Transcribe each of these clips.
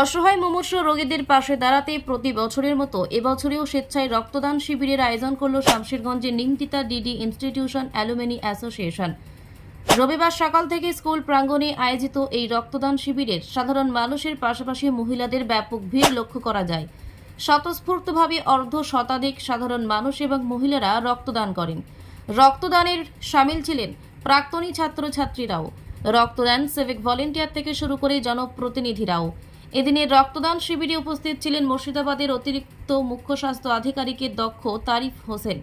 অসহায় মুমূর্ষ রোগীদের পাশে দাঁড়াতে প্রতি বছরের মতো এবছরেও স্বেচ্ছায় রক্তদান শিবিরের আয়োজন করল শামশেরগঞ্জের Nimtita DD institution alumni association. রবিবার সকাল থেকে স্কুল প্রাঙ্গণে আয়োজিত এই রক্তদান শিবিরের সাধারণ মানুষের পাশাপাশি মহিলাদের ব্যাপক ভিড় লক্ষ্য করা যায়। স্বতঃস্ফূর্তভাবে অর্ধ শতাধিক সাধারণ মানুষ এবং মহিলারা রক্তদান করেন। রক্তদানের সামিল ছিলেন প্রাক্তনী ছাত্রছাত্রীরাও। রক্তদান সিভিক ভলেন্টিয়ার থেকে শুরু করে জনপ্রতিনিধিরাও। এদিনের রক্তদান শিবিরে উপস্থিত ছিলেন মুর্শিদাবাদের অতিরিক্ত মুখ্য স্বাস্থ্য আধিকারিকের দক্ষ তারিফ হোসেন,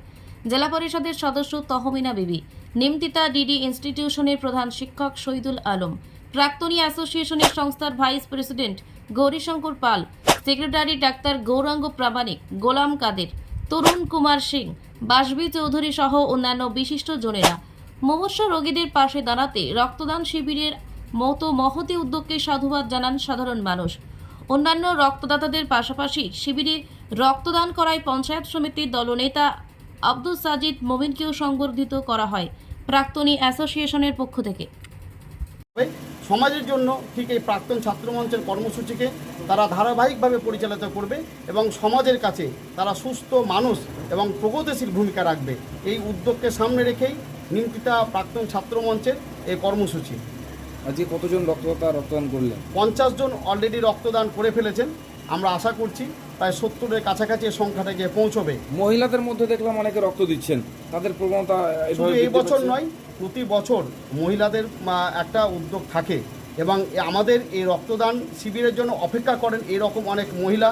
জেলা পরিষদের সদস্য তহমিনা বিবি, নিমতিতা ডিডি ইনস্টিটিউশনের প্রধান শিক্ষক শহীদুল আলম, প্রাক্তনী অ্যাসোসিয়েশনের সংস্থার vice president Gourishankar Pal, secretary doctor Gouranga Pramanik, Golam Kader, Tarun Kumar Singh, Basabi Chowdhury সহ অন্যান্য বিশিষ্ট জনেরা। মুমূর্ষ রোগীদের পাশে দাঁড়াতে রক্তদান শিবিরের মতো মহতি উদ্যোগকে সাধুবাদ জানান সাধারণ মানুষ। অন্যান্য রক্তদাতাদের পাশাপাশি শিবিরে রক্তদান করায় পঞ্চায়েত সমিতির দলনেতা আব্দুল সাজিদ মোমিনকেও সংবর্ধিত করা হয় প্রাক্তনী অ্যাসোসিয়েশনের পক্ষ থেকে। সমাজের জন্য ঠিক এই প্রাক্তন ছাত্রমঞ্চের কর্মসূচিকে তারা ধারাবাহিকভাবে পরিচালিত করবে এবং সমাজের কাছে তারা সুস্থ, মানুষ এবং প্রগতিশীল ভূমিকা রাখবে। এই উদ্যোগকে সামনে রেখেই নিমতিতা প্রাক্তন ছাত্রমঞ্চের এই কর্মসূচি। আজকে কতজন রক্তদাতা রক্তদান করলেন? পঞ্চাশ জন অলরেডি রক্তদান করে ফেলেছেন। আমরা আশা করছি প্রায় সত্তরের কাছাকাছি এই সংখ্যাটা গিয়ে পৌঁছবে। মহিলাদের মধ্যে দেখলাম অনেকে রক্ত দিচ্ছেন। তাদের প্রবণতা শুধু এই বছর নয় প্রতি বছর মহিলাদের একটা উদ্যোগ থাকে এবং আমাদের এই রক্তদান শিবিরের জন্য অপেক্ষা করেন। এরকম অনেক মহিলা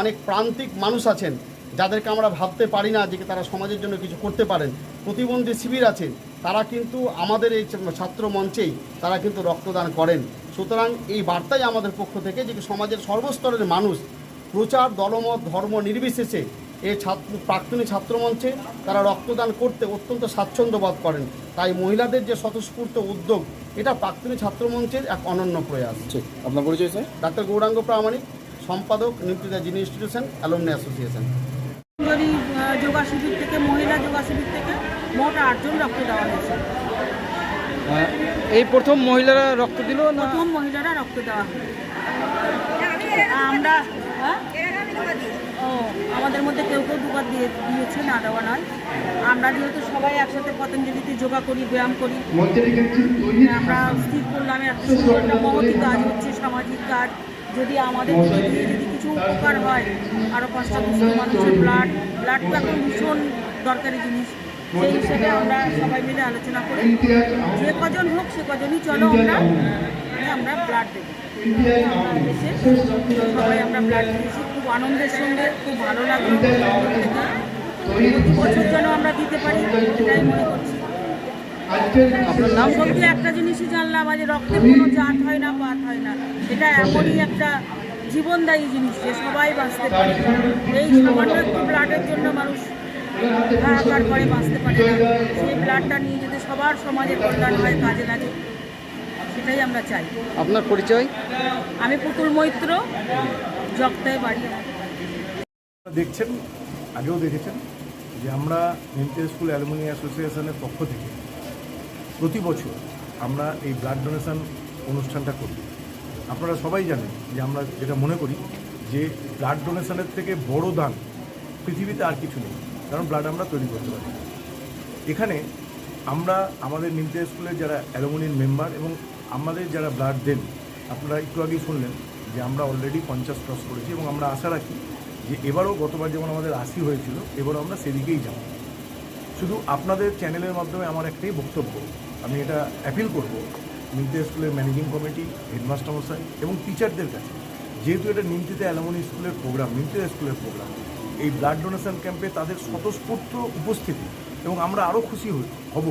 অনেক প্রান্তিক মানুষ আছেন। যাদেরকে আমরা ভাবতে পারি না যে তারা সমাজের জন্য কিছু করতে পারেন প্রতিবন্ধী শিবির আছেন তারা কিন্তু আমাদের এই ছাত্র মঞ্চেই তারা কিন্তু রক্তদান করেন। সুতরাং এই বার্তাই আমাদের পক্ষ থেকে যে সমাজের সর্বস্তরের মানুষ প্রচার দলমত ধর্ম নির্বিশেষে এই ছাত্র প্রাক্তনী ছাত্রমঞ্চে তারা রক্তদান করতে অত্যন্ত স্বাচ্ছন্দ্য বোধ করেন। তাই মহিলাদের যে স্বতঃস্ফূর্ত উদ্যোগ এটা প্রাক্তনী ছাত্রমঞ্চের এক অনন্য প্রয়াস। আপনার পরিচয় স্যার? ডাক্তার গৌরাঙ্গ প্রামাণিক সম্পাদক জিনি ইনস্টিটিউশন অ্যালুমনি অ্যাসোসিয়েশন। সুন্দরী যোগা শিবির থেকে মহিলা যোগা শিবির থেকে মোট আটজন রক্ত দেওয়া হয়েছে। এই প্রথম মহিলারা রক্ত দিল না? প্রথম মহিলারা রক্ত দেওয়া আমরা হ্যাঁ? ও আমাদের মধ্যে কেউ কেউ দুবার দিয়ে দিয়েছে না দেওয়া নয়। আমরা যেহেতু সবাই একসাথে পতঞ্জলিতে যোগা করি ব্যায়াম করি আমরা স্থির করলাম এত সুন্দর একটা মহতি কাজ হচ্ছে সামাজিক কাজ। যদি আমাদের যদি কিছু উপকার হয় আরও পাঁচটা দুশো মানুষের ব্লাড ব্লাড তো এখন ভীষণ দরকারি জিনিস। সেই হিসেবে আমরা সবাই মিলে আলোচনা করি যে কজন হোক সে কজনই চলো আমরা মানে আমরা ব্লাড দেবো। সবাই আমরা ব্লাড দিয়েছি। খুব আনন্দের সঙ্গে, খুব ভালো লাগল। বছর যেন আমরা দিতে পারি, এটাই মনে করছি। সত্যি একটা জিনিসই জানলাম আজ রক্তে কোনো জাত হয় না পাত হয় না। এটা এমনই একটা জীবনদায়ী জিনিস যে সবাই বাঁচতে পারে। এই সামান্য একটু ব্লাডের জন্য মানুষ হাহাকার করে বাঁচতে পারে না। সেই ব্লাডটা নিয়ে যদি সবার সমাজের কল্যাণ হয় কাজে লাগে সেটাই আমরা চাই। আপনার পরিচয়? আমি পুতুল মৈত্র জগতায় বাড়ি দেখছেন আগেও দেখেছেন যে আমরা এমটিএস স্কুল অ্যালুমিনি অ্যাসোসিয়েশনের পক্ষ থেকে প্রতি বছর আমরা এই ব্লাড ডোনেশন অনুষ্ঠানটা করি। আপনারা সবাই জানেন যে আমরা যেটা মনে করি যে ব্লাড ডোনেশনের থেকে বড় দান পৃথিবীতে আর কিছু নেই, কারণ ব্লাড আমরা তৈরি করতে পারি। এখানে আমরা আমাদের নিমতে স্কুলের যারা অ্যালুমিনির মেম্বার এবং আমাদের যারা ব্লাড দেন, আপনারা একটু আগেই শুনলেন যে আমরা অলরেডি পঞ্চাশ ক্রস করেছি এবং আমরা আশা রাখি যে এবারও গতবার যেমন আমাদের আশি হয়েছিল, এবারও আমরা সেদিকেই যাব। শুধু আপনাদের চ্যানেলের মাধ্যমে আমার একটাই বক্তব্য, আমি এটা অ্যাপিল করব নিমতে স্কুলের ম্যানেজিং কমিটি হেডমাস্টার মশাই এবং টিচারদের কাছে। যেহেতু এটা নিমতিতে অ্যালামনি স্কুলের প্রোগ্রাম নিমতে স্কুলের প্রোগ্রাম এই ব্লাড ডোনেশন ক্যাম্পে তাদের স্বতঃস্ফূর্ত উপস্থিতি এবং আমরা আরও খুশি হব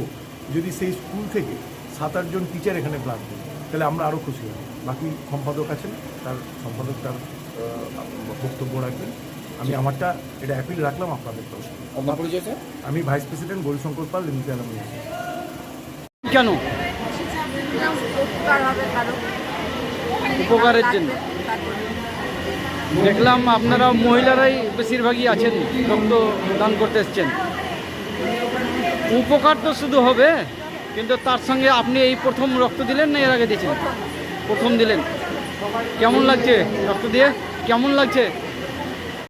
যদি সেই স্কুল থেকে সাত আটজন টিচার এখানে ব্লাড দেন তাহলে আমরা আরও খুশি হব। বাকি সম্পাদক আছেন, তার সম্পাদক তার বক্তব্য রাখবেন। আমি আমারটা এটা অ্যাপিল রাখলাম আপনাদের আমি vice president Gourishankar Pal limited alumni কেন? উপকারের জন্য। দেখলাম আপনারা মহিলারাই বেশিরভাগই আছেন রক্ত দান করতে এসছেন। উপকার তো শুধু হবে কিন্তু তার সঙ্গে আপনি এই প্রথম রক্ত দিলেন না এর আগে দিয়েছিলেন প্রথম দিলেন। কেমন লাগছে রক্ত দিয়ে? কেমন লাগছে?